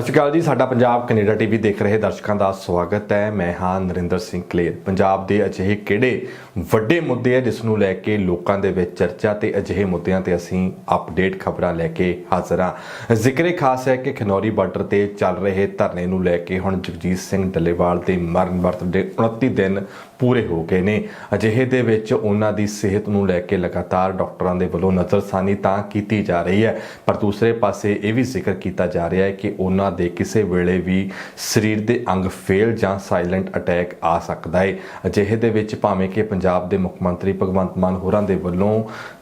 ਸਤਿ ਸ਼੍ਰੀ ਅਕਾਲ ਜੀ, ਸਾਡਾ ਪੰਜਾਬ ਕੈਨੇਡਾ ਟੀਵੀ ਦੇਖ ਰਹੇ ਦਰਸ਼ਕਾਂ ਦਾ ਸਵਾਗਤ ਹੈ। ਮੈਂ ਹਾਂ ਨਰਿੰਦਰ ਸਿੰਘ ਕਲੇਰ। ਪੰਜਾਬ ਦੇ ਅਜਿਹੇ ਕਿਹੜੇ ਵੱਡੇ ਮੁੱਦੇ ਆ ਜਿਸ ਨੂੰ ਲੈ ਕੇ ਲੋਕਾਂ ਦੇ ਵਿੱਚ ਚਰਚਾ ਤੇ ਅਜਿਹੇ ਮੁੱਦਿਆਂ ਤੇ ਅਸੀਂ ਅਪਡੇਟ ਖਬਰਾਂ ਲੈ ਕੇ ਹਾਜ਼ਰ ਹਾਂ। ਜ਼ਿਕਰੇ ਖਾਸ ਹੈ ਕਿ ਖਨੌਰੀ ਬਾਰਡਰ ਤੇ ਚੱਲ ਰਹੇ ਧਰਨੇ ਨੂੰ ਲੈ ਕੇ ਹੁਣ ਜਗਜੀਤ ਸਿੰਘ ਡੱਲੇਵਾਲ ਦੇ ਮਰਨ ਵਰਤ ਦੇ 29 ਦਿਨ ਪੂਰੇ ਹੋ ਗਏ ਨੇ। ਅਜਿਹੇ ਦੇ ਵਿੱਚ ਉਹਨਾਂ ਦੀ ਸਿਹਤ ਨੂੰ ਲੈ ਕੇ ਲਗਾਤਾਰ ਡਾਕਟਰਾਂ ਦੇ ਵੱਲੋਂ ਨਜ਼ਰਸਾਨੀ ਤਾਂ ਕੀਤੀ ਜਾ ਰਹੀ ਹੈ, ਪਰ ਦੂਸਰੇ ਪਾਸੇ ਇਹ ਵੀ ਜ਼ਿਕਰ ਕੀਤਾ ਜਾ ਰਿਹਾ ਹੈ ਕਿ ਉਹਨਾਂ ਦੇ ਕਿਸੇ ਵੇਲੇ ਵੀ ਸਰੀਰ ਦੇ ਅੰਗ ਫੇਲ ਜਾਂ ਸਾਇਲੈਂਟ ਅਟੈਕ ਆ ਸਕਦਾ ਹੈ। ਅਜਿਹੇ ਦੇ ਵਿੱਚ ਭਾਵੇਂ ਕਿ ਪੰਜਾਬ ਦੇ ਮੁੱਖ ਮੰਤਰੀ ਭਗਵੰਤ ਮਾਨ ਹੋਰਾਂ ਦੇ ਵੱਲੋਂ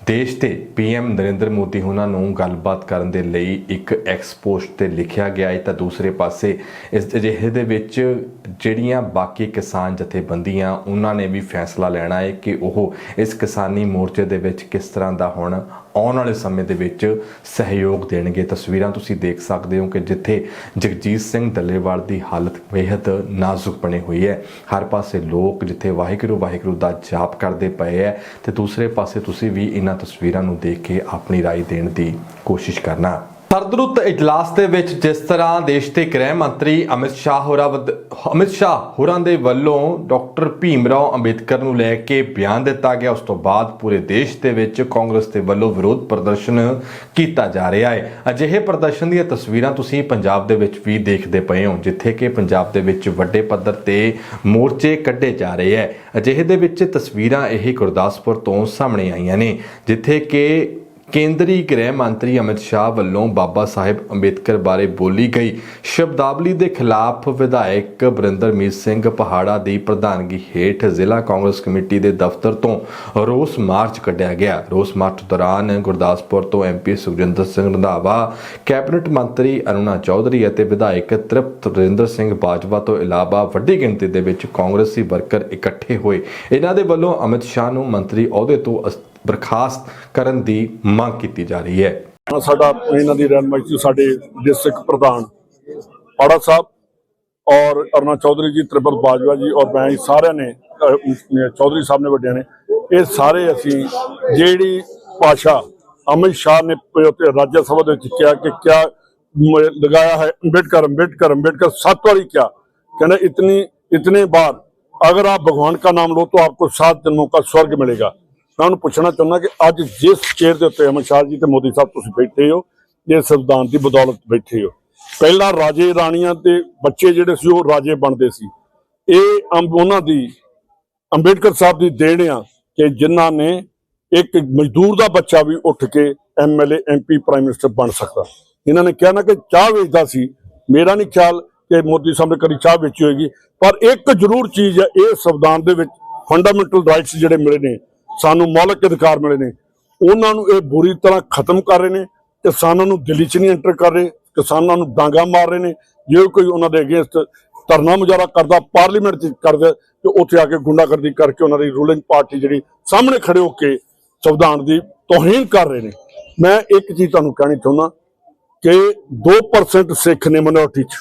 ਦੇਸ਼ ਤੇ ਪੀਐਮ ਨਰਿੰਦਰ ਮੋਦੀ ਉਹਨਾਂ ਨੂੰ ਗੱਲਬਾਤ ਕਰਨ ਦੇ ਲਈ ਇੱਕ ਐਕਸਪੋਸਟ ਤੇ ਲਿਖਿਆ ਗਿਆ ਹੈ। ਤਾਂ ਦੂਸਰੇ ਪਾਸੇ ਇਸ ਅਜਿਹੇ ਦੇ ਵਿੱਚ ਜਿਹੜੀਆਂ ਬਾਕੀ ਕਿਸਾਨ ਜਥੇਬੰਦੀਆਂ, ਉਹਨਾਂ ਨੇ ਵੀ ਫੈਸਲਾ ਲੈਣਾ ਹੈ ਕਿ ਉਹ ਇਸ ਕਿਸਾਨੀ ਮੋਰਚੇ ਦੇ ਵਿੱਚ ਕਿਸ ਤਰ੍ਹਾਂ ਦਾ ਹੁਣ ਆਉਣ ਵਾਲੇ ਸਮੇਂ ਦੇ ਵਿੱਚ ਸਹਿਯੋਗ ਦੇਣਗੇ। ਤਸਵੀਰਾਂ ਤੁਸੀਂ ਦੇਖ ਸਕਦੇ ਹੋ ਕਿ ਜਿੱਥੇ ਜਗਜੀਤ ਸਿੰਘ ਦੱਲੇਵਾਲ ਦੀ ਹਾਲਤ ਬੇहद ਨਾਜ਼ੁਕ ਬਣੀ ਹੋਈ ਹੈ। ਹਰ ਪਾਸੇ ਲੋਕ ਜਿੱਥੇ ਵਾਹਿਗੁਰੂ ਵਾਹਿਗੁਰੂ ਦਾ ਜਾਪ ਕਰਦੇ ਪਏ ਹੈ ਤੇ ਦੂਸਰੇ ਪਾਸੇ ਤੁਸੀਂ ਵੀ ਇਹਨਾਂ ਤਸਵੀਰਾਂ ਨੂੰ ਦੇਖ ਕੇ ਆਪਣੀ رائے ਦੇਣ ਦੀ ਕੋਸ਼ਿਸ਼ ਕਰਨਾ ਸਰਦਰੁੱਤ ਇਜਲਾਸ ਦੇ ਵਿੱਚ ਜਿਸ ਤਰ੍ਹਾਂ ਦੇਸ਼ ਦੇ ਗ੍ਰਹਿ ਮੰਤਰੀ ਅਮਿਤ ਸ਼ਾਹ ਹੋਰਾਂ ਅਮਿਤ ਸ਼ਾਹ ਹੋਰਾਂ ਦੇ ਵੱਲੋਂ ਡਾਕਟਰ ਭੀਮਰਾਓ ਅੰਬੇਦਕਰ ਨੂੰ ਲੈ ਕੇ ਬਿਆਨ ਦਿੱਤਾ ਗਿਆ। ਉਸ ਤੋਂ ਬਾਅਦ ਪੂਰੇ ਦੇਸ਼ ਦੇ ਵਿੱਚ ਕਾਂਗਰਸ ਦੇ ਵੱਲੋਂ ਵਿਰੋਧ ਪ੍ਰਦਰਸ਼ਨ ਕੀਤਾ ਜਾ ਰਿਹਾ ਹੈ। ਅਜਿਹੇ ਪ੍ਰਦਰਸ਼ਨ ਦੀਆਂ ਤਸਵੀਰਾਂ ਤੁਸੀਂ ਪੰਜਾਬ ਦੇ ਵਿੱਚ ਵੀ ਦੇਖਦੇ ਪਏ ਹੋ, ਜਿੱਥੇ ਕਿ ਪੰਜਾਬ ਦੇ ਵਿੱਚ ਵੱਡੇ ਪੱਧਰ ਤੇ ਮੋਰਚੇ ਕੱਢੇ ਜਾ ਰਹੇ ਹੈ। ਅਜਿਹੇ ਦੇ ਵਿੱਚ ਤਸਵੀਰਾਂ ਇਹ ਗੁਰਦਾਸਪੁਰ ਤੋਂ ਸਾਹਮਣੇ ਆਈਆਂ ਨੇ, ਜਿੱਥੇ ਕਿ ਕੇਂਦਰੀ ਗ੍ਰਹਿ ਮੰਤਰੀ ਅਮਿਤ ਸ਼ਾਹ ਵੱਲੋਂ ਬਾਬਾ ਸਾਹਿਬ ਅੰਬੇਦਕਰ ਬਾਰੇ ਬੋਲੀ ਗਈ। ਸ਼ਬਦਾਵਲੀ ਦੇ ਖਿਲਾਫ ਵਿਧਾਇਕ ਬਰਿੰਦਰਮੀਤ ਸਿੰਘ ਪਹਾੜਾ ਦੀ ਪ੍ਰਧਾਨਗੀ ਹੇਠ ਜ਼ਿਲ੍ਹਾ ਕਾਂਗਰਸ ਕਮੇਟੀ ਦੇ ਦਫ਼ਤਰ ਤੋਂ ਰੋਸ ਮਾਰਚ ਕੱਢਿਆ ਗਿਆ। ਰੋਸ ਮਾਰਚ ਦੌਰਾਨ ਗੁਰਦਾਸਪੁਰ ਤੋਂ ਐਮਪੀ ਸੁਖਜਿੰਦਰ ਸਿੰਘ ਰੰਧਾਵਾ, ਕੈਬਨਿਟ ਮੰਤਰੀ ਅਰੁਣਾ ਚੌਧਰੀ ਅਤੇ ਵਿਧਾਇਕ ਤ੍ਰਿਪਤ ਰਜਿੰਦਰ ਸਿੰਘ ਬਾਜਵਾ ਤੋਂ ਇਲਾਵਾ ਵੱਡੀ ਗਿਣਤੀ ਦੇ ਵਿੱਚ ਕਾਂਗਰਸੀ ਵਰਕਰ ਇਕੱਠੇ ਹੋਏ। ਇਹਨਾਂ ਦੇ ਵੱਲੋਂ ਅਮਿਤ ਸ਼ਾਹ ਨੂੰ ਮੰਤਰੀ ਅਹੁਦੇ ਤੋਂ ਬਰਖਾਸਤ ਕਰਨ ਦੀ ਮੰਗ ਕੀਤੀ ਜਾ ਰਹੀ ਹੈ। ਸਾਡਾ ਇਹਨਾਂ ਦੀ ਰਹਿਨਮਾਈ ਸਾਡੇ ਡਿਸਟ੍ਰਿਕਟ ਪ੍ਰਧਾਨ ਪਾੜਾ ਸਾਹਿਬ ਔਰ ਅਰਨਾ ਚੌਧਰੀ ਜੀ, ਤ੍ਰਿਪਲ ਬਾਜਵਾ ਜੀ ਔਰ ਮੈਂ ਸਾਰਿਆਂ ਨੇ ਚੌਧਰੀ ਸਾਹਿਬ ਨੇ ਵੱਡਿਆਂ ਨੇ, ਇਹ ਸਾਰੇ ਅਸੀਂ ਜਿਹੜੀ ਭਾਸ਼ਾ ਅਮਿਤ ਸ਼ਾਹ ਨੇ ਰਾਜ ਸਭਾ ਦੇ ਵਿੱਚ ਕਿਹਾ ਕਿ ਕਿਆ ਲਗਾਇਆ ਹੈ, ਅੰਬੇਡਕਰ ਅੰਬੇਡਕਰ ਅੰਬੇਡਕਰ ਸੱਤ ਵਾਰੀ ਕਿਆ ਕਹਿੰਦਾ ਇਤਨੀ, ਇਤਨੇ ਬਾਰ ਅਗਰ ਆਪ ਭਗਵਾਨ का ਨਾਮ लो ਤਾਂ आपको सात जन्मों का स्वर्ग मिलेगा ਮੈਂ ਉਹਨੂੰ ਪੁੱਛਣਾ ਚਾਹੁੰਦਾ ਕਿ ਅੱਜ ਜਿਸ ਚੇਅਰ ਦੇ ਉੱਤੇ ਅਮਿਤ ਸ਼ਾਹ ਜੀ ਤੇ ਮੋਦੀ ਸਾਹਿਬ ਤੁਸੀਂ ਬੈਠੇ ਹੋ ਇਹ ਸੰਵਿਧਾਨ ਦੀ ਬਦੌਲਤ ਬੈਠੇ ਹੋ। ਪਹਿਲਾਂ ਰਾਜੇ ਰਾਣੀਆਂ ਤੇ ਬੱਚੇ ਜਿਹੜੇ ਸੀ, ਉਹ ਰਾਜੇ ਬਣਦੇ ਸੀ। ਇਹ ਉਹਨਾਂ ਦੀ, ਅੰਬੇਡਕਰ ਸਾਹਿਬ ਦੀ ਦੇਣ ਆ ਕਿ ਜਿਨ੍ਹਾਂ ਨੇ ਇੱਕ ਮਜ਼ਦੂਰ ਦਾ ਬੱਚਾ ਵੀ ਉੱਠ ਕੇ ਐਮਐਲਏ ਐਮਪੀ ਪ੍ਰਾਈਮ ਮਿਨਿਸਟਰ ਬਣ ਸਕਦਾ। ਇਹਨਾਂ ਨੇ ਕਿਹਾ ਨਾ ਕਿ ਚਾਹ ਵੇਚਦਾ ਸੀ। ਮੇਰਾ ਨਹੀਂ ਖਿਆਲ ਕਿ ਮੋਦੀ ਸਾਹਿਬ ਨੇ ਕਦੀ ਚਾਹ ਵੇਚੀ ਹੋਏਗੀ, ਪਰ ਇੱਕ ਜ਼ਰੂਰ ਚੀਜ਼ ਹੈ ਇਹ ਸੰਵਿਧਾਨ ਦੇ ਵਿੱਚ ਫੰਡਾਮੈਂਟਲ ਰਾਈਟਸ ਜਿਹੜੇ ਮਿਲੇ ਨੇ ਸਾਨੂੰ ਮੌਲਿਕ ਅਧਿਕਾਰ ਮਿਲੇ ਨੇ। ਉਹਨਾਂ ਨੂੰ ਇਹ ਬੁਰੀ ਤਰ੍ਹਾਂ ਖਤਮ ਕਰ ਰਹੇ ਨੇ, ਕਿਸਾਨਾਂ ਨੂੰ ਦਿੱਲੀ 'ਚ ਨਹੀਂ ਐਂਟਰ ਕਰ ਰਹੇ, ਕਿਸਾਨਾਂ ਨੂੰ ਡਾਂਗਾ ਮਾਰ ਰਹੇ ਨੇ। ਜੇ ਕੋਈ ਉਹਨਾਂ ਦੇ ਅਗੇਂਸਟ ਧਰਨਾ ਮੁਜ਼ਾਹਰਾ ਕਰਦਾ, ਪਾਰਲੀਮੈਂਟ 'ਚ ਕਰਦਾ, ਤੇ ਉੱਥੇ ਆ ਕੇ ਗੁੰਡਾਗਰਦੀ ਕਰਕੇ ਉਹਨਾਂ ਦੀ ਰੂਲਿੰਗ ਪਾਰਟੀ ਜਿਹੜੀ ਸਾਹਮਣੇ ਖੜੇ ਹੋ ਕੇ ਸੰਵਿਧਾਨ ਦੀ ਤੋਹੀਨ ਕਰ ਰਹੇ ਨੇ। ਮੈਂ ਇੱਕ ਚੀਜ਼ ਤੁਹਾਨੂੰ ਕਹਿਣੀ ਚਾਹੁੰਦਾ ਕਿ 2% ਸਿੱਖ ਨੇ ਮਿਨੋਰਟੀ 'ਚ।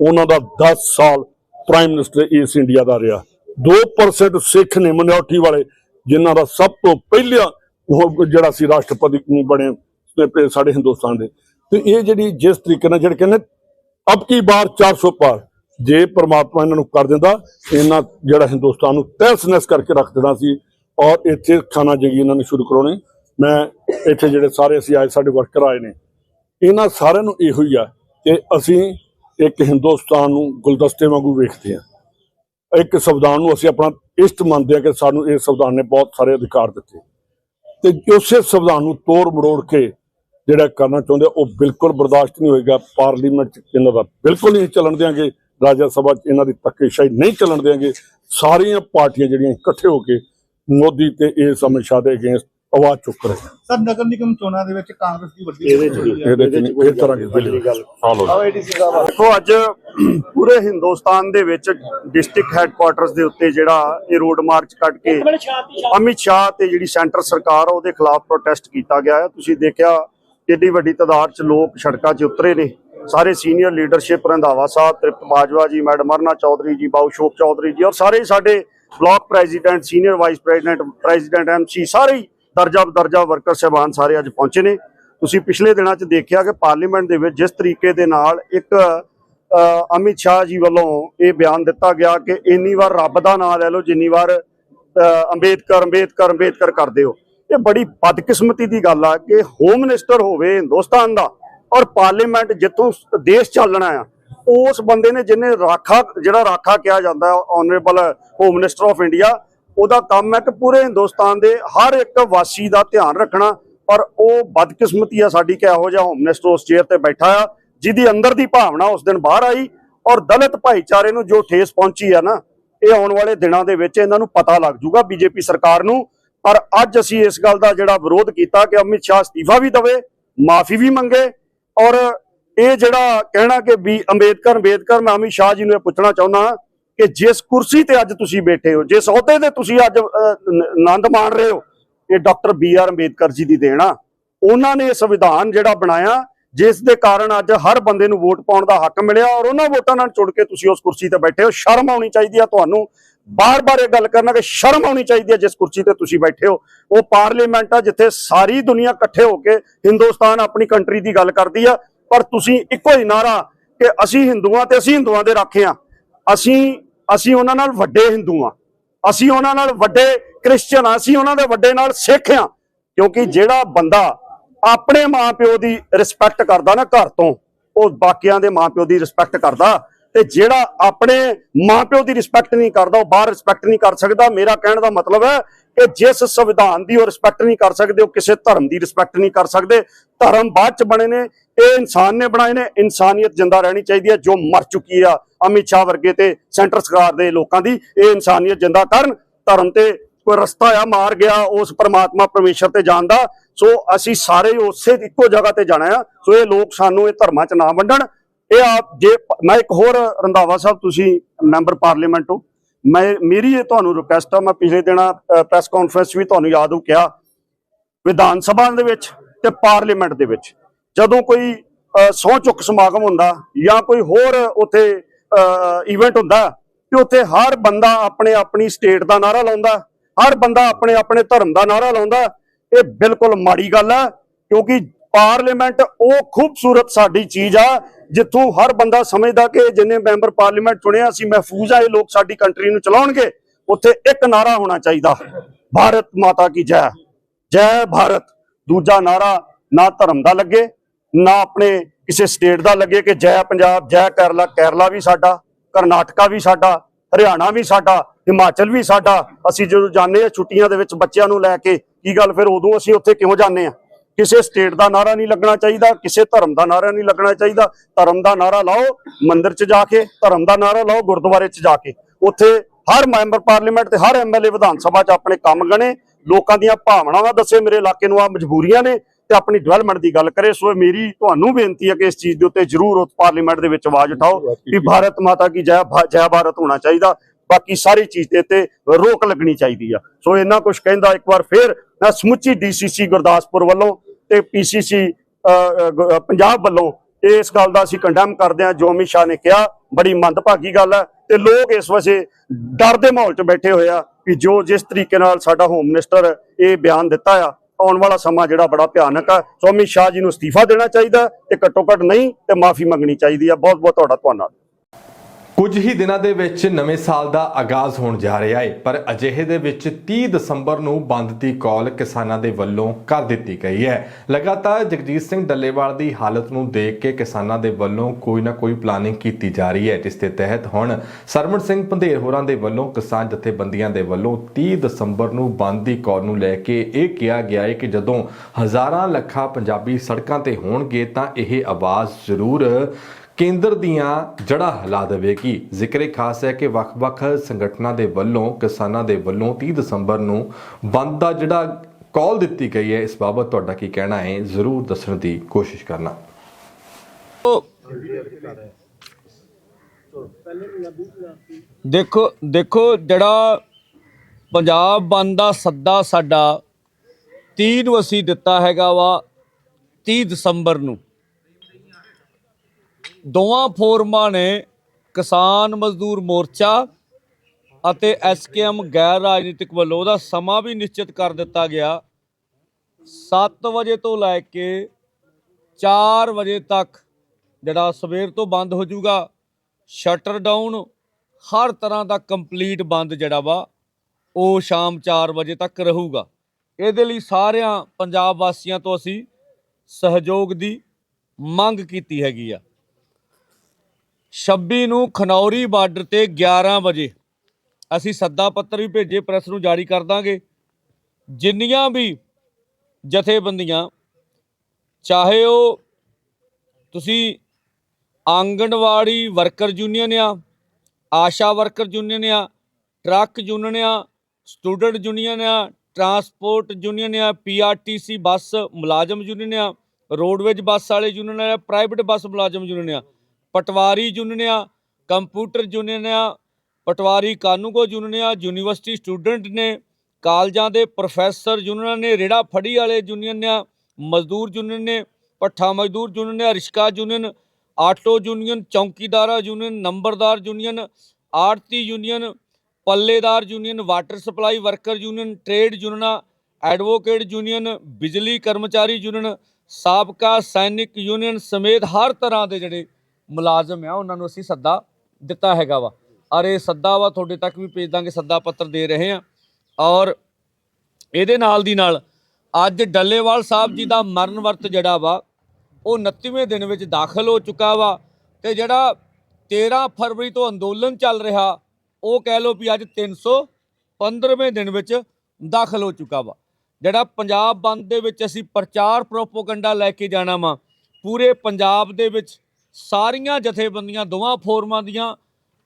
ਉਹਨਾਂ ਦਾ 10 ਸਾਲ ਪ੍ਰਾਈਮ ਮਿਨਿਸਟਰ ਈਸਟ ਇੰਡੀਆ ਦਾ ਰਿਹਾ। 2% ਸਿੱਖ ਨੇ ਮਿਨੋਰਟੀ ਵਾਲੇ। ਜਿਨ੍ਹਾਂ ਦਾ ਸਭ ਤੋਂ ਪਹਿਲਾ ਉਹ ਜਿਹੜਾ ਸੀ ਰਾਸ਼ਟਰਪਤੀ ਬਣੇ ਸਾਡੇ ਹਿੰਦੁਸਤਾਨ ਦੇ। ਤੇ ਇਹ ਜਿਹੜੀ ਜਿਸ ਤਰੀਕੇ ਨਾਲ ਜਿਹੜੇ ਕਹਿੰਦੇ, ਅਬ ਕੀ ਬਾਰ 400 ਪਾਰ, ਜੇ ਪ੍ਰਮਾਤਮਾ ਇਹਨਾਂ ਨੂੰ ਕਰ ਦਿੰਦਾ, ਇਹਨਾਂ ਜਿਹੜਾ ਹਿੰਦੁਸਤਾਨ ਨੂੰ ਤਹਿਸ-ਨਹਿਸ ਕਰਕੇ ਰੱਖ ਦੇਣਾ ਸੀ ਔਰ ਇੱਥੇ ਖਾਣਾ ਜਗੀ ਇਹਨਾਂ ਨੇ ਸ਼ੁਰੂ ਕਰਾਉਣੀ, ਮੈਂ ਇੱਥੇ ਜਿਹੜੇ ਸਾਰੇ ਅਸੀਂ ਆਏ, ਸਾਡੇ ਵਰਕਰ ਆਏ ਨੇ, ਇਹਨਾਂ ਸਾਰਿਆਂ ਨੂੰ ਇਹੋ ਹੀ ਆ ਕਿ ਅਸੀਂ ਇੱਕ ਹਿੰਦੁਸਤਾਨ ਨੂੰ ਗੁਲਦਸਤੇ ਵਾਂਗੂ ਵੇਖਦੇ ਹਾਂ। ਇੱਕ ਸੰਵਿਧਾਨ ਨੂੰ ਅਸੀਂ ਆਪਣਾ ਇਸ਼ਟ ਮੰਨਦੇ ਹਾਂ ਕਿ ਸਾਨੂੰ ਇਹ ਸੰਵਿਧਾਨ ਨੇ ਬਹੁਤ ਸਾਰੇ ਅਧਿਕਾਰ ਦਿੱਤੇ। ਤੇ ਉਸੇ ਸੰਵਿਧਾਨ ਨੂੰ ਤੋੜ ਮਰੋੜ ਕੇ ਜਿਹੜਾ ਕਰਨਾ ਚਾਹੁੰਦੇ ਉਹ ਬਿਲਕੁਲ ਬਰਦਾਸ਼ਤ ਨਹੀਂ ਹੋਏਗਾ। ਪਾਰਲੀਮੈਂਟ ਚ ਇਹਨਾਂ ਦਾ ਬਿਲਕੁਲ ਨਹੀਂ ਚੱਲਣ ਦਿਆਂਗੇ। ਰਾਜ ਸਭਾ ਚ ਇਹਨਾਂ ਦੀ ਧੱਕੇਸ਼ਾਹੀ ਨਹੀਂ ਚੱਲਣ ਦਿਆਂਗੇ। ਸਾਰੀਆਂ ਪਾਰਟੀਆਂ ਜਿਹੜੀਆਂ ਇਕੱਠੇ ਹੋ ਕੇ ਮੋਦੀ ਤੇ ਇਸ ਅਮਿਤ ਸ਼ਾਹ ਦੇ ਅਗੇਂਸਟ ਆਵਾਜ਼ ਚੁੱਕ ਰਹੇ। ਸਰ ਨਗਰ ਨਿਗਮ ਚੋਣਾਂ ਦੇ ਵਿੱਚ ਕਾਂਗਰਸ ਦੀ ਵੱਡੀ ਇਹਦੇ ਇਹਦੇ ਚ ਇਹ ਤਰ੍ਹਾਂ ਦੀ ਬਿਲਕੁਲ ਗੱਲ। ਦੇਖੋ ਅੱਜ ਪੂਰੇ ਹਿੰਦੁਸਤਾਨ ਦੇ ਵਿੱਚ ਡਿਸਟ੍ਰਿਕਟ ਹੈੱਡਕੁਆਟਰਸ ਦੇ ਉੱਤੇ ਜਿਹੜਾ ਇਹ ਰੋਡ ਮਾਰਚ ਕੱਢ ਕੇ ਅਮਿਤ ਸ਼ਾਹ ਤੇ ਜਿਹੜੀ ਸੈਂਟਰ ਸਰਕਾਰ ਆ ਉਹਦੇ ਖਿਲਾਫ ਪ੍ਰੋਟੈਸਟ ਕੀਤਾ ਗਿਆ ਹੈ ਤੁਸੀਂ ਦੇਖਿਆ ਕਿੰਨੀ ਵੱਡੀ ਤਾਦਾਦ 'ਚ ਲੋਕ ਸੜਕਾਂ 'ਚ ਉਤਰੇ ਨੇ। ਸਾਰੇ senior leadership Randhawa Sahib Tript Bajwa ji madam Aruna Chaudhary ਜੀ ਬਾਉ ਸ਼ੋਕ ਚੌਧਰੀ ਜੀ ਔਰ ਸਾਰੇ ਸਾਡੇ block president senior vice president president MC ਸਾਰੇ ਹੀ ਦਰਜਾ ਬਦਰਜਾ ਵਰਕਰ ਸਹਿਬਾਨ ਸਾਰੇ ਅੱਜ ਪਹੁੰਚੇ ਨੇ। ਤੁਸੀਂ ਪਿਛਲੇ ਦਿਨਾਂ 'ਚ ਦੇਖਿਆ ਕਿ ਪਾਰਲੀਮੈਂਟ ਦੇ ਵਿੱਚ ਜਿਸ ਤਰੀਕੇ ਦੇ ਨਾਲ ਇੱਕ ਅਮਿਤ ਸ਼ਾਹ ਜੀ ਵੱਲੋਂ ਇਹ ਬਿਆਨ ਦਿੱਤਾ ਗਿਆ ਕਿ ਇੰਨੀ ਵਾਰ ਰੱਬ ਦਾ ਨਾਮ ਲੈ ਲਓ, ਜਿੰਨੀ ਵਾਰ ਅੰਬੇਦਕਰ ਅੰਬੇਦਕਰ ਅੰਬੇਦਕਰ ਕਰਦੇ ਹੋ। ਇਹ ਬੜੀ ਬਦਕਿਸਮਤੀ ਦੀ ਗੱਲ ਆ ਕਿ ਹੋਮ ਮਿਨਿਸਟਰ ਹੋਵੇ ਹਿੰਦੁਸਤਾਨ ਦਾ ਔਰ ਪਾਰਲੀਮੈਂਟ ਜਿੱਥੋਂ ਦੇਸ਼ ਚੱਲਣਾ ਆ, ਉਸ ਬੰਦੇ ਨੇ ਜਿਹਨੇ ਰਾਖਾ, ਜਿਹੜਾ ਰਾਖਾ ਕਿਹਾ ਜਾਂਦਾ honourable home minister of India ਉਹਦਾ ਕੰਮ ਹੈ ਕਿ ਪੂਰੇ ਹਿੰਦੁਸਤਾਨ ਦੇ ਹਰ ਇੱਕ ਵਾਸੀ ਦਾ ਧਿਆਨ ਰੱਖਣਾ, ਪਰ ਉਹ ਬਦਕਿਸਮਤੀ ਆ ਸਾਡੀ ਕਿ ਇਹੋ ਜਿਹਾ ਹੋਮ ਮਿਨਿਸਟਰ ਉਸ ਚੇਅਰ ਤੇ ਬੈਠਾ ਆ, ਜਿਹਦੀ ਅੰਦਰ ਦੀ ਭਾਵਨਾ ਉਸ ਦਿਨ ਬਾਹਰ ਆਈ ਔਰ ਦਲਿਤ ਭਾਈਚਾਰੇ ਨੂੰ ਜੋ ਠੇਸ ਪਹੁੰਚੀ ਆ ਨਾ, ਇਹ ਆਉਣ ਵਾਲੇ ਦਿਨਾਂ ਦੇ ਵਿੱਚ ਇਹਨਾਂ ਨੂੰ ਪਤਾ ਲੱਗ ਜੂਗਾ ਬੀਜੇਪੀ ਸਰਕਾਰ ਨੂੰ। ਪਰ ਅੱਜ ਅਸੀਂ ਇਸ ਗੱਲ ਦਾ ਜਿਹੜਾ ਵਿਰੋਧ ਕੀਤਾ ਕਿ ਅਮਿਤ ਸ਼ਾਹ ਅਸਤੀਫਾ ਵੀ ਦਵੇ, ਮਾਫੀ ਵੀ ਮੰਗੇ ਔਰ ਇਹ ਜਿਹੜਾ ਕਹਿਣਾ ਕਿ ਵੀ ਅੰਬੇਦਕਰ ਅੰਬੇਦਕਰ, ਮੈਂ ਅਮਿਤ ਸ਼ਾਹ ਜੀ ਨੂੰ ਇਹ ਪੁੱਛਣਾ ਚਾਹੁੰਦਾ ਕਿ ਜਿਸ ਕੁਰਸੀ ਤੇ ਅੱਜ ਤੁਸੀਂ ਬੈਠੇ ਹੋ, ਜਿਸ ਅਹੁਦੇ ਤੇ ਤੁਸੀਂ ਅੱਜ ਆਨੰਦ ਮਾਣ ਰਹੇ ਹੋ, ਇਹ doctor B R Ambedkar ji ਦੀ ਦੇਣ ਆ। ਉਹਨਾਂ ਨੇ ਸੰਵਿਧਾਨ ਜਿਹੜਾ ਬਣਾਇਆ, ਜਿਸ ਦੇ ਕਾਰਨ ਅੱਜ ਹਰ ਬੰਦੇ ਨੂੰ ਵੋਟ ਪਾਉਣ ਦਾ ਹੱਕ ਮਿਲਿਆ ਔਰ ਉਹਨਾਂ ਵੋਟਾਂ ਨਾਲ ਜੁੜ ਕੇ ਤੁਸੀਂ ਉਸ ਕੁਰਸੀ ਤੇ ਬੈਠੇ ਹੋ। ਸ਼ਰਮ ਆਉਣੀ ਚਾਹੀਦੀ ਆ ਤੁਹਾਨੂੰ। ਬਾਰ-ਬਾਰ ਇਹ ਗੱਲ ਕਰਨਾ ਕਿ ਸ਼ਰਮ ਆਉਣੀ ਚਾਹੀਦੀ ਹੈ ਜਿਸ ਕੁਰਸੀ ਤੇ ਤੁਸੀਂ ਬੈਠੇ ਹੋ। ਉਹ ਪਾਰਲੀਮੈਂਟ ਆ ਜਿੱਥੇ ਸਾਰੀ ਦੁਨੀਆ ਇਕੱਠੇ ਹੋ ਕੇ ਹਿੰਦੁਸਤਾਨ ਆਪਣੀ ਕੰਟਰੀ ਦੀ ਗੱਲ ਕਰਦੀ ਆ। ਪਰ ਤੁਸੀਂ ਇੱਕੋ ਹੀ ਨਾਰਾ ਕਿ ਅਸੀਂ ਹਿੰਦੂਆਂ ਤੇ ਅਸੀਂ ਹਿੰਦੂਆਂ ਦੇ ਰਾਖੇ ਆ। ਅਸੀਂ ਅਸੀਂ ਉਹਨਾਂ ਨਾਲ ਵੱਡੇ ਹਿੰਦੂ ਆ ਅਸੀਂ ਉਹਨਾਂ ਨਾਲ ਵੱਡੇ ਕ੍ਰਿਸਚੀਅਨ ਆ ਅਸੀਂ ਉਹਨਾਂ ਦੇ ਵੱਡੇ ਨਾਲ ਸਿੱਖ ਆ ਕਿਉਂਕਿ ਜਿਹੜਾ ਬੰਦਾ ਆਪਣੇ ਮਾਪਿਓ ਦੀ ਰਿਸਪੈਕਟ ਕਰਦਾ ਨਾ ਘਰ ਤੋਂ, ਉਹ ਬਾਕੀਆਂ ਦੇ ਮਾਪਿਓ ਦੀ ਰਿਸਪੈਕਟ ਕਰਦਾ। ਤੇ ਜਿਹੜਾ ਆਪਣੇ ਮਾਪਿਓ ਦੀ ਰਿਸਪੈਕਟ ਨਹੀਂ ਕਰਦਾ, ਉਹ ਬਾਹਰ ਰਿਸਪੈਕਟ ਨਹੀਂ ਕਰ ਸਕਦਾ। ਮੇਰਾ ਕਹਿਣ ਦਾ ਮਤਲਬ ਹੈ ਕਿ ਜਿਸ ਸੰਵਿਧਾਨ ਦੀ ਉਹ ਰਿਸਪੈਕਟ ਨਹੀਂ ਕਰ ਸਕਦੇ, ਉਹ ਕਿਸੇ ਧਰਮ ਦੀ ਰਿਸਪੈਕਟ ਨਹੀਂ ਕਰ ਸਕਦੇ। ਧਰਮ ਬਾਅਦ ਚ ਬਣੇ ਨੇ, ਇਹ ਇਨਸਾਨ ਨੇ ਬਣਾਏ ਨੇ। ਇਨਸਾਨੀਅਤ ਜਿੰਦਾ ਰਹਿਣੀ ਚਾਹੀਦੀ ਹੈ, ਜੋ ਮਰ ਚੁੱਕੀ ਆ। ਅਮਿਤ ਸ਼ਾਹ ਵਰਗੇ ਤੇ ਸੈਂਟਰ ਸਰਕਾਰ ਦੇ ਲੋਕਾਂ ਦੀ ਇਹ ਇਨਸਾਨੀਅਤ ਜਿੰਦਾ ਕਰਨ ਧਰਮ ਤੇ ਕੋਈ ਰਸਤਾ ਆ ਮਾਰ ਗਿਆ ਉਸ ਪਰਮਾਤਮਾ ਪਰਮੇਸ਼ਰ ਤੇ ਜਾਣ ਦਾ। ਸੋ ਅਸੀਂ ਸਾਰੇ ਉਸੇ ਇੱਕੋ ਜਗ੍ਹਾ ਤੇ ਜਾਣਾ ਆ। ਸੋ ਇਹ ਲੋਕ ਸਾਨੂੰ ਇਹ ਧਰਮਾਂ ਚ ਨਾ ਵੰਡਣ। ਇਹ ਆਪ ਜੇ ਮੈਂ ਇੱਕ ਹੋਰ ਰੰਧਾਵਾ ਸਾਹਿਬ ਤੁਸੀਂ ਮੈਂਬਰ ਪਾਰਲੀਮੈਂਟ ਹੋ। ਮੈਂ ਮੇਰੀ ਇਹ ਤੁਹਾਨੂੰ ਰਿਕੁਐਸਟ ਆ ਮੈਂ ਪਿਛਲੇ ਦਿਨਾਂ ਪ੍ਰੈਸ ਕਾਨਫਰੰਸ ਵੀ ਤੁਹਾਨੂੰ ਯਾਦ ਹੋ ਕਿਹਾ। ਵਿਧਾਨ ਸਭਾ ਦੇ ਵਿੱਚ ਤੇ ਪਾਰਲੀਮੈਂਟ ਦੇ ਵਿੱਚ। ਜਦੋਂ ਕੋਈ ਅਹ, ਸਹੁੰ ਚੁੱਕ ਸਮਾਗਮ ਹੁੰਦਾ ਜਾਂ ਕੋਈ ਹੋਰ ਉੱਥੇ ਇਵੈਂਟ ਹੁੰਦਾ ਤੇ ਉੱਥੇ ਹਰ ਬੰਦਾ ਆਪਣੇ ਆਪਣੀ ਸਟੇਟ ਦਾ ਨਾਰਾ ਲਾਉਂਦਾ, ਹਰ ਬੰਦਾ ਆਪਣੇ ਆਪਣੇ ਧਰਮ ਦਾ ਨਾਰਾ ਲਾਉਂਦਾ। ਇਹ ਬਿਲਕੁਲ ਮਾੜੀ ਗੱਲ ਹੈ ਕਿਉਂਕਿ ਪਾਰਲੀਮੈਂਟ ਉਹ ਖੂਬਸੂਰਤ ਸਾਡੀ ਚੀਜ਼ ਆ, ਜਿੱਥੋਂ ਹਰ ਬੰਦਾ ਸਮਝਦਾ ਕਿ ਜਿੰਨੇ ਮੈਂਬਰ ਪਾਰਲੀਮੈਂਟ ਚੁਣਿਆ ਸੀ ਮਹਿਫੂਜ਼ ਆ, ਇਹ ਲੋਕ ਸਾਡੀ ਕੰਟਰੀ ਨੂੰ ਚਲਾਉਣਗੇ। ਉੱਥੇ ਇੱਕ ਨਾਰਾ ਹੋਣਾ ਚਾਹੀਦਾ, ਭਾਰਤ ਮਾਤਾ ਕੀ ਜੈ। ਜੈ ਭਾਰਤ। ਦੂਜਾ ਨਾਰਾ ਨਾ ਧਰਮ ਦਾ ਲੱਗੇ, ਨਾ ਆਪਣੇ ਕਿਸੇ ਸਟੇਟ ਦਾ ਲੱਗੇ ਕਿ ਜੈ ਪੰਜਾਬ, ਜੈ ਕੇਰਲਾ ਕੇਰਲਾ ਵੀ ਸਾਡਾ, ਕਰਨਾਟਕਾ ਵੀ ਸਾਡਾ, ਹਰਿਆਣਾ ਵੀ ਸਾਡਾ, ਹਿਮਾਚਲ ਵੀ ਸਾਡਾ। ਅਸੀਂ ਜਦੋਂ ਜਾਂਦੇ ਆ ਛੁੱਟੀਆਂ ਦੇ ਵਿੱਚ ਬੱਚਿਆਂ ਨੂੰ ਲੈ ਕੇ, ਕੀ ਗੱਲ ਫਿਰ ਉਦੋਂ ਅਸੀਂ ਉੱਥੇ ਕਿਉਂ ਜਾਂਦੇ ਆ ਕਿਸੇ ਸਟੇਟ ਦਾ ਨਾਰਾ ਨਹੀਂ ਲੱਗਣਾ ਚਾਹੀਦਾ, ਕਿਸੇ ਧਰਮ ਦਾ ਨਾਰਾ ਨਹੀਂ ਲੱਗਣਾ ਚਾਹੀਦਾ। ਧਰਮ ਦਾ ਨਾਰਾ ਲਾਓ, ਮੰਦਿਰ 'ਚ ਜਾ ਕੇ, ਧਰਮ ਦਾ ਨਾਰਾ ਲਾਓ, ਗੁਰਦੁਆਰੇ 'ਚ ਜਾ ਕੇ। ਉੱਥੇ ਹਰ ਮੈਂਬਰ ਪਾਰਲੀਮੈਂਟ ਤੇ ਹਰ ਐਮਐਲਏ ਵਿਧਾਨ ਸਭਾ 'ਚ ਆਪਣੇ ਕੰਮ ਗਣੇ। ਲੋਕਾਂ ਦੀਆਂ ਭਾਵਨਾਵਾਂ ਦੱਸੇ ਮੇਰੇ ਇਲਾਕੇ ਨੂੰ ਆ ਮਜਬੂਰੀਆਂ ਨੇ। ਤੇ ਆਪਣੀ ਡਿਵੈਲਪਮੈਂਟ ਦੀ ਗੱਲ ਕਰੇ ਸੋ ਮੇਰੀ ਤੁਹਾਨੂੰ ਬੇਨਤੀ ਹੈ ਕਿ ਇਸ ਚੀਜ਼ ਦੇ ਉੱਤੇ ਜ਼ਰੂਰ ਉਸ ਪਾਰਲੀਮੈਂਟ ਦੇ ਵਿੱਚ ਆਵਾਜ਼ ਉਠਾਓ ਕਿ ਭਾਰਤ ਮਾਤਾ ਕੀ ਜੈ ਜੈ ਭਾਰਤ ਹੋਣਾ ਚਾਹੀਦਾ। ਬਾਕੀ ਸਾਰੀ ਚੀਜ਼ ਦੇ ਉੱਤੇ ਰੋਕ ਲੱਗਣੀ ਚਾਹੀਦੀ ਆ। ਸੋ ਇੰਨਾ ਕੁਝ ਕਹਿੰਦਾ ਇੱਕ ਵਾਰ ਫੇਰ ਮੈਂ ਸਮੁੱਚੀ ਡੀਸੀਸੀ ਗੁਰਦਾਸਪੁਰ ਵੱਲੋਂ ਤੇ ਪੀਸੀਸੀ ਪੰਜਾਬ ਵੱਲੋਂ ਇਸ ਗੱਲ ਦਾ ਅਸੀਂ ਕੰਡੈਮ ਕਰਦੇ ਹਾਂ। ਜੋ ਅਮਿਤ ਸ਼ਾਹ ਨੇ ਕਿਹਾ ਬੜੀ ਮੰਦਭਾਗੀ ਗੱਲ ਹੈ ਤੇ ਲੋਕ ਇਸ ਵਜੇ ਡਰ ਦੇ ਮਾਹੌਲ 'ਚ ਬੈਠੇ ਹੋਏ ਆ ਕਿ ਜੋ ਜਿਸ ਤਰੀਕੇ ਨਾਲ ਸਾਡਾ ਹੋਮ ਮਿਨਿਸਟਰ ਇਹ ਬਿਆਨ ਦਿੱਤਾ ਆ ਆਉਣ ਵਾਲਾ ਸਮਾਂ ਜਿਹੜਾ ਬੜਾ ਭਿਆਨਕ ਆ। ਸੋ ਸ਼ਾਹ ਜੀ ਨੂੰ ਅਸਤੀਫਾ ਦੇਣਾ ਚਾਹੀਦਾ ਤੇ ਘੱਟੋ ਘੱਟ ਨਹੀਂ ਤੇ ਮਾਫੀ ਮੰਗਣੀ ਚਾਹੀਦੀ ਆ ਬਹੁਤ ਬਹੁਤ ਤੁਹਾਡਾ ਧੰਨਵਾਦ। ਕੁਝ ਹੀ ਦਿਨਾਂ ਦੇ ਵਿੱਚ ਨਵੇਂ ਸਾਲ ਦਾ ਆਗਾਜ਼ ਹੋਣ ਜਾ ਰਿਹਾ ਹੈ ਪਰ ਅਜਿਹੇ ਦੇ ਵਿੱਚ 30 ਦਸੰਬਰ ਨੂੰ ਬੰਦ ਦੀ ਕਾਲ ਕਿਸਾਨਾਂ ਦੇ ਵੱਲੋਂ ਕਰ ਦਿੱਤੀ ਗਈ ਹੈ। ਲਗਾਤਾਰ ਜਗਜੀਤ ਸਿੰਘ ਡੱਲੇਵਾਲ ਦੀ ਹਾਲਤ ਨੂੰ ਦੇਖ ਕੇ ਕਿਸਾਨਾਂ ਦੇ ਵੱਲੋਂ ਕੋਈ ਨਾ ਕੋਈ ਪਲਾਨਿੰਗ ਕੀਤੀ ਜਾ ਰਹੀ ਹੈ, ਜਿਸ ਦੇ ਤਹਿਤ ਹੁਣ ਸਰਵਣ ਸਿੰਘ ਪੰਧੇਰ ਹੋਰਾਂ ਦੇ ਵੱਲੋਂ ਕਿਸਾਨ ਜਥੇਬੰਦੀਆਂ ਦੇ ਵੱਲੋਂ 30 ਦਸੰਬਰ ਨੂੰ ਬੰਦ ਦੀ ਕਾਲ ਨੂੰ ਲੈ ਕੇ ਇਹ ਕਿਹਾ ਗਿਆ ਹੈ ਕਿ ਜਦੋਂ ਹਜ਼ਾਰਾਂ ਲੱਖਾਂ ਪੰਜਾਬੀ ਸੜਕਾਂ ਤੇ ਹੋਣਗੇ ਤਾਂ ਇਹ ਆਵਾਜ਼ ਜ਼ਰੂਰ ਕੇਂਦਰ ਦੀਆਂ ਜੜ੍ਹਾਂ ਹਿਲਾ ਦੇਵੇਗੀ। ਜ਼ਿਕਰੇ ਖਾਸ ਹੈ ਕਿ ਵੱਖ-ਵੱਖ ਸੰਗਠਨਾਂ ਦੇ ਵੱਲੋਂ, ਕਿਸਾਨਾਂ ਦੇ ਵੱਲੋਂ 30 ਦਸੰਬਰ ਨੂੰ ਬੰਦ ਦਾ ਜਿਹੜਾ ਕਾਲ ਦਿੱਤੀ ਗਈ ਹੈ, ਇਸ ਬਾਬਤ ਤੁਹਾਡਾ ਕੀ ਕਹਿਣਾ ਹੈ, ਜ਼ਰੂਰ ਦੱਸਣ ਦੀ ਕੋਸ਼ਿਸ਼ ਕਰਨਾ। ਦੇਖੋ ਦੇਖੋ ਜਿਹੜਾ ਪੰਜਾਬ ਬੰਦ ਦਾ ਸੱਦਾ ਸਾਡਾ 30 ਨੂੰ ਅਸੀਂ ਦਿੱਤਾ ਹੈਗਾ ਵਾ 30 ਦਸੰਬਰ ਨੂੰ। ਦੋਵਾਂ ਫੋਰਮਾਂ ਨੇ ਕਿਸਾਨ ਮਜ਼ਦੂਰ ਮੋਰਚਾ ਅਤੇ ਐਸਕੇਐਮ ਗੈਰ ਰਾਜਨੀਤਿਕ ਵੱਲੋਂ ਉਹਦਾ ਸਮਾਂ ਵੀ ਨਿਸ਼ਚਿਤ ਕਰ ਦਿੱਤਾ ਗਿਆ। 7 ਵਜੇ ਤੋਂ ਲੈ ਕੇ 4 ਵਜੇ ਤੱਕ ਜਿਹੜਾ ਸਵੇਰ ਤੋਂ ਬੰਦ ਹੋ ਜਾਊਗਾ ਸ਼ਟਰ ਡਾਊਨ ਹਰ ਤਰ੍ਹਾਂ ਦਾ ਕੰਪਲੀਟ ਬੰਦ ਜਿਹੜਾ ਵਾ, ਉਹ ਸ਼ਾਮ 4 ਵਜੇ ਤੱਕ ਰਹੂਗਾ। ਇਹਦੇ ਲਈ ਸਾਰਿਆਂ ਪੰਜਾਬ ਵਾਸੀਆਂ ਤੋਂ ਅਸੀਂ ਸਹਿਯੋਗ ਦੀ ਮੰਗ ਕੀਤੀ ਹੈਗੀ ਆ। 26 ਨੂੰ ਖਨੌਰੀ ਬਾਰਡਰ ਤੇ 11 ਵਜੇ। ਅਸੀਂ ਸੱਦਾ ਪੱਤਰ ਵੀ ਭੇਜੇ, ਪ੍ਰੈਸ ਨੂੰ ਜਾਰੀ ਕਰ ਦਾਂਗੇ। ਜਿੰਨੀਆਂ ਵੀ ਜਥੇਬੰਦੀਆਂ, ਚਾਹੇ ਉਹ ਤੁਸੀਂ ਆਂਗਣਵਾੜੀ ਵਰਕਰ ਯੂਨੀਅਨ ਆ, ਆਸ਼ਾ ਵਰਕਰ ਯੂਨੀਅਨ ਆ, ਟਰੱਕ ਯੂਨੀਅਨ ਆ, ਸਟੂਡੈਂਟ ਯੂਨੀਅਨ ਆ, ਟਰਾਂਸਪੋਰਟ ਯੂਨੀਅਨ ਆ ਪੀਆਰਟੀਸੀ ਬੱਸ ਮੁਲਾਜ਼ਮ ਯੂਨੀਅਨ ਆ, ਰੋਡਵੇਜ ਬੱਸ ਵਾਲੇ ਯੂਨੀਅਨ ਆ ਪ੍ਰਾਈਵੇਟ ਬੱਸ ਮੁਲਾਜ਼ਮ ਯੂਨੀਅਨ ਆ ਪਟਵਾਰੀ ਯੂਨੀਅਨ ਆ ਕੰਪਿਊਟਰ ਯੂਨੀਅਨ ਆ ਪਟਵਾਰੀ ਕਾਨੂੰਗੋ ਯੂਨੀਅਨ ਆ ਯੂਨੀਵਰਸਿਟੀ ਸਟੂਡੈਂਟ ਨੇ, ਕਾਲਜਾਂ ਦੇ ਪ੍ਰੋਫੈਸਰ ਯੂਨੀਅਨ ਨੇ, ਰੇੜਾ ਫੜੀ ਵਾਲੇ ਯੂਨੀਅਨ ਆ ਮਜ਼ਦੂਰ ਯੂਨੀਅਨ ਨੇ ਪੱਠਾ ਮਜ਼ਦੂਰ ਯੂਨੀਅਨ ਨੇ, ਰਿਸ਼ਕਾ ਯੂਨੀਅਨ ਆਟੋ ਯੂਨੀਅਨ, ਚੌਂਕੀਦਾਰਾ ਯੂਨੀਅਨ, ਨੰਬਰਦਾਰ ਯੂਨੀਅਨ, ਆੜਤੀ union, ਪੱਲੇਦਾਰ union, water supply worker union, trade ਯੂਨੀਅਨਾਂ, advocate union, ਬਿਜਲੀ ਕਰਮਚਾਰੀ ਯੂਨੀਅਨ, ਸਾਬਕਾ ਸੈਨਿਕ ਯੂਨੀਅਨ ਸਮੇਤ ਹਰ ਤਰ੍ਹਾਂ ਦੇ ਜਿਹੜੇ ਮੁਲਾਜ਼ਮ ਆ, ਉਹਨਾਂ ਨੂੰ ਅਸੀਂ ਸੱਦਾ ਦਿੱਤਾ ਹੈਗਾ ਵਾ। ਔਰ ਇਹ ਸੱਦਾ ਵਾ, ਤੁਹਾਡੇ ਤੱਕ ਵੀ ਭੇਜ ਦਾਂਗੇ, ਸੱਦਾ ਪੱਤਰ ਦੇ ਰਹੇ ਆ। ਔਰ ਇਹਦੇ ਨਾਲ ਦੀ ਨਾਲ ਅੱਜ ਡੱਲੇਵਾਲ ਸਾਹਿਬ ਜੀ ਦਾ ਮਰਨ ਵਰਤ ਜਿਹੜਾ ਵਾ, ਉਹ 29ਵੇਂ ਦਿਨ ਵਿੱਚ ਦਾਖਲ ਹੋ ਚੁੱਕਾ ਵਾ। ਤੇ ਜਿਹੜਾ 13 ਫਰਵਰੀ ਤੋਂ ਅੰਦੋਲਨ ਚੱਲ ਰਿਹਾ, ਉਹ ਕਹਿ ਲਓ ਵੀ ਅੱਜ 315ਵੇਂ ਦਿਨ ਵਿੱਚ ਦਾਖਲ ਹੋ ਚੁੱਕਾ ਵਾ। ਜਿਹੜਾ ਪੰਜਾਬ ਬੰਦ ਦੇ ਵਿੱਚ ਅਸੀਂ ਪ੍ਰਚਾਰ ਪ੍ਰੋਪੋਗੰਡਾ ਲੈ ਕੇ ਜਾਣਾ ਵਾ, ਪੂਰੇ ਪੰਜਾਬ ਦੇ ਵਿੱਚ ਸਾਰੀਆਂ ਜਥੇਬੰਦੀਆਂ, ਦੋਵਾਂ ਫੋਰਮਾਂ ਦੀਆਂ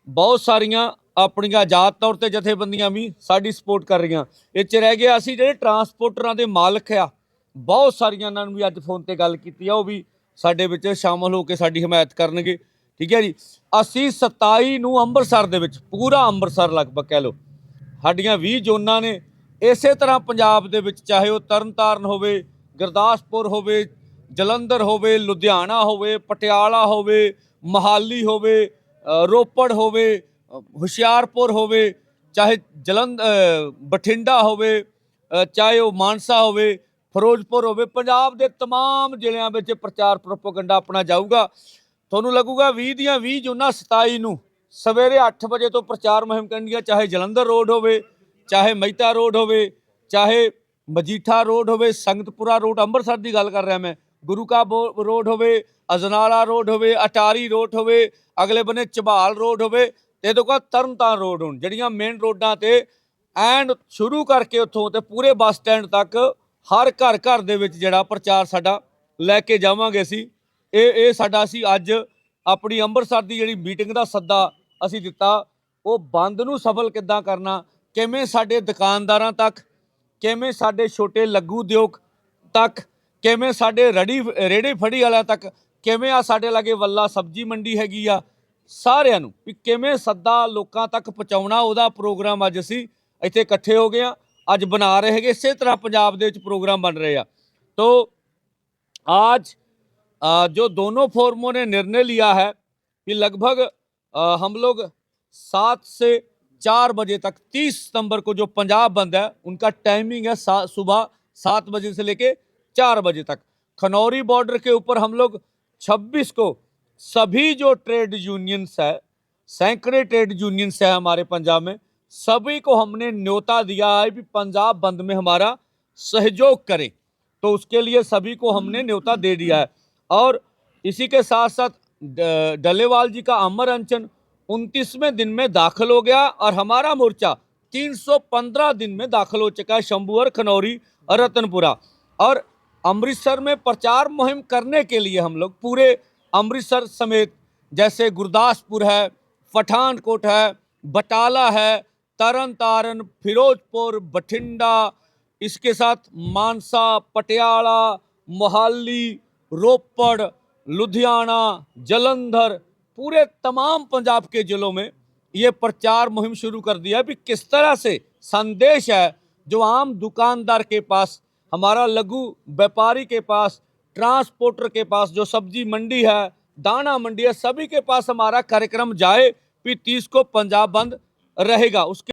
ਬਹੁਤ ਸਾਰੀਆਂ ਆਪਣੀਆਂ ਆਜ਼ਾਦ ਤੌਰ ਤੇ ਜਥੇਬੰਦੀਆਂ ਵੀ ਸਾਡੀ ਸਪੋਰਟ ਕਰ ਰਹੀਆਂ। ਇਹ ਚ ਰਹਿ ਗਿਆ ਅਸੀਂ ਜਿਹੜੇ ਟਰਾਂਸਪੋਰਟਰਾਂ ਦੇ ਮਾਲਕ ਆ, ਬਹੁਤ ਸਾਰੀਆਂ ਨਾਲ ਵੀ ਅੱਜ ਫੋਨ ਤੇ ਗੱਲ ਕੀਤੀ ਆ, ਉਹ ਵੀ ਸਾਡੇ ਵਿੱਚ ਸ਼ਾਮਲ ਹੋ ਕੇ ਸਾਡੀ ਹਮਾਇਤ ਕਰਨਗੇ। ਠੀਕ ਹੈ ਜੀ? ਅਸੀਂ 27 ਨੂੰ ਅੰਮ੍ਰਿਤਸਰ ਦੇ ਵਿੱਚ, ਪੂਰਾ ਅੰਮ੍ਰਿਤਸਰ ਲਗਭਗ ਕਹਿ ਲਓ। ਸਾਡੀਆਂ 20 ਜ਼ੋਨਾਂ ਨੇ, ਇਸੇ ਤਰ੍ਹਾਂ ਪੰਜਾਬ ਦੇ ਵਿੱਚ, ਚਾਹੇ ਉਹ ਤਰਨਤਾਰਨ ਹੋਵੇ, ਗੁਰਦਾਸਪੁਰ ਹੋਵੇ ਜਲੰਧਰ ਹੋਵੇ ਲੁਧਿਆਣਾ ਹੋਵੇ ਪਟਿਆਲਾ ਹੋਵੇ ਮਹਾਲੀ ਹੋਵੇ ਅ, ਰੋਪੜ ਹੋਵੇ ਅ, ਹੁਸ਼ਿਆਰਪੁਰ ਹੋਵੇ ਚਾਹੇ ਜਲੰਧ ਅ, ਬਠਿੰਡਾ ਹੋਵੇ ਅ, ਚਾਹੇ ਉਹ ਮਾਨਸਾ ਹੋਵੇ ਫਿਰੋਜ਼ਪੁਰ ਹੋਵੇ ਪੰਜਾਬ ਦੇ तमाम ਜ਼ਿਲ੍ਹਿਆਂ ਵਿੱਚ ਪ੍ਰਚਾਰ ਪ੍ਰੋਪਗੰਡਾ ਆਪਣਾ ਜਾਊਗਾ ਤੁਹਾਨੂੰ ਲੱਗੂਗਾ 20 ਦੀਆਂ 20 ਜੂਨਾਂ 27 ਨੂੰ ਸਵੇਰੇ 8 ਵਜੇ ਤੋਂ ਪ੍ਰਚਾਰ ਮੁਹਿੰਮ ਕਰਨੀ ਹੈ ਚਾਹੇ ਜਲੰਧਰ ਰੋਡ ਹੋਵੇ ਚਾਹੇ ਮਹਿਤਾ ਰੋਡ ਹੋਵੇ ਚਾਹੇ ਮਜੀਠਾ ਰੋਡ ਹੋਵੇ ਸੰਗਤਪੁਰਾ ਰੋਡ ਅੰਮ੍ਰਿਤਸਰ ਦੀ ਗੱਲ ਕਰ ਰਿਹਾ ਮੈਂ ਗੁਰੂ ਕਾ ਬੋ- ਰੋਡ ਹੋਵੇ, ਅਜਨਾਲਾ ਰੋਡ ਹੋਵੇ, ਅਟਾਰੀ ਰੋਡ ਹੋਵੇ, ਅਗਲੇ ਬੰਨੇ ਚਬਾਲ ਰੋਡ ਹੋਵੇ, ਤੇ ਤੋਂ ਕਾ ਤਰਨਤਾਰਨ ਰੋਡ ਹੋਣ, ਜਿਹੜੀਆਂ ਮੇਨ ਰੋਡਾਂ ਤੇ ਐਂਡ ਸ਼ੁਰੂ ਕਰਕੇ ਉੱਥੋਂ ਤੇ ਪੂਰੇ ਬੱਸ ਸਟੈਂਡ ਤੱਕ ਹਰ ਘਰ ਘਰ ਦੇ ਵਿੱਚ ਜਿਹੜਾ ਪ੍ਰਚਾਰ ਸਾਡਾ ਲੈ ਕੇ ਜਾਵਾਂਗੇ ਅਸੀਂ। ਇਹ ਇਹ ਸਾਡਾ ਅਸੀਂ ਅੱਜ ਆਪਣੀ ਅੰਮ੍ਰਿਤਸਰ ਦੀ ਜਿਹੜੀ ਮੀਟਿੰਗ ਦਾ ਸੱਦਾ ਅਸੀਂ ਦਿੱਤਾ, ਉਹ ਬੰਦ ਨੂੰ ਸਫਲ ਕਿੱਦਾਂ ਕਰਨਾ, ਕਿਵੇਂ ਸਾਡੇ ਦੁਕਾਨਦਾਰਾਂ ਤੱਕ, ਕਿਵੇਂ ਸਾਡੇ ਛੋਟੇ ਲਘੂ ਉਦਯੋਗ ਤੱਕ ਕਿਵੇਂ ਸਾਡੇ ਰੜੀ ਰੇੜੇ ਫੜੀ ਵਾਲਿਆਂ ਤੱਕ ਕਿਵੇਂ ਆ ਸਾਡੇ ਲਾਗੇ ਵੱਲਾ ਸਬਜ਼ੀ ਮੰਡੀ ਹੈਗੀ ਆ ਸਾਰਿਆਂ ਨੂੰ ਵੀ ਕਿਵੇਂ ਸੱਦਾ ਲੋਕਾਂ ਤੱਕ ਪਹੁੰਚਾਉਣਾ ਉਹਦਾ ਪ੍ਰੋਗਰਾਮ ਅੱਜ ਅਸੀਂ ਇੱਥੇ ਇਕੱਠੇ ਹੋ ਗਏ ਆ ਅੱਜ ਬਣਾ ਰਹੇ ਹੈਗੇ ਇਸੇ ਤਰ੍ਹਾਂ ਪੰਜਾਬ ਦੇ ਵਿੱਚ ਪ੍ਰੋਗਰਾਮ ਬਣ ਰਹੇ ਆ ਤੋ आज अ, जो दोनों फोरमों ने निर्णय लिया है कि लगभग अ, हम लोग सात से चार बजे तक तीस सितंबर को जो पंजाब बंद है उनका टाइमिंग है सा, सुबह सात बजे से लेके चार बजे तक। खनौरी बॉर्डर के ऊपर हम लोग 26 को सभी जो ट्रेड यूनियंस है, सैकड़े ट्रेड यूनियंस है हमारे पंजाब में, सभी को हमने न्योता दिया है कि पंजाब बंद में हमारा सहयोग करें। तो उसके लिए सभी को हमने न्योता दे दिया है। और इसी के साथ साथ डलेवाल जी का अमर अनशन उनतीसवें दिन में दाखिल हो गया और हमारा मोर्चा 315 दिन में दाखिल हो चुका है शंभुअर खनौरी और रतनपुरा। और अमृतसर में प्रचार मुहिम करने के लिए हम लोग पूरे अमृतसर समेत, जैसे गुरदासपुर है, पठानकोट है, बटाला है तरन तारन फिरोजपुर, बठिंडा, इसके साथ मानसा, पटियाला, मोहाली, रोपड़, लुधियाना, जलंधर, पूरे तमाम पंजाब के जिलों में ये प्रचार मुहिम शुरू कर दिया है। कि किस तरह से संदेश है, जो आम दुकानदार के पास हमारा लघु व्यापारी के पास ट्रांसपोर्टर के पास जो सब्ज़ी मंडी है, दाना मंडी है, सभी के पास हमारा कार्यक्रम जाए भी तीस को पंजाब बंद रहेगा। उसके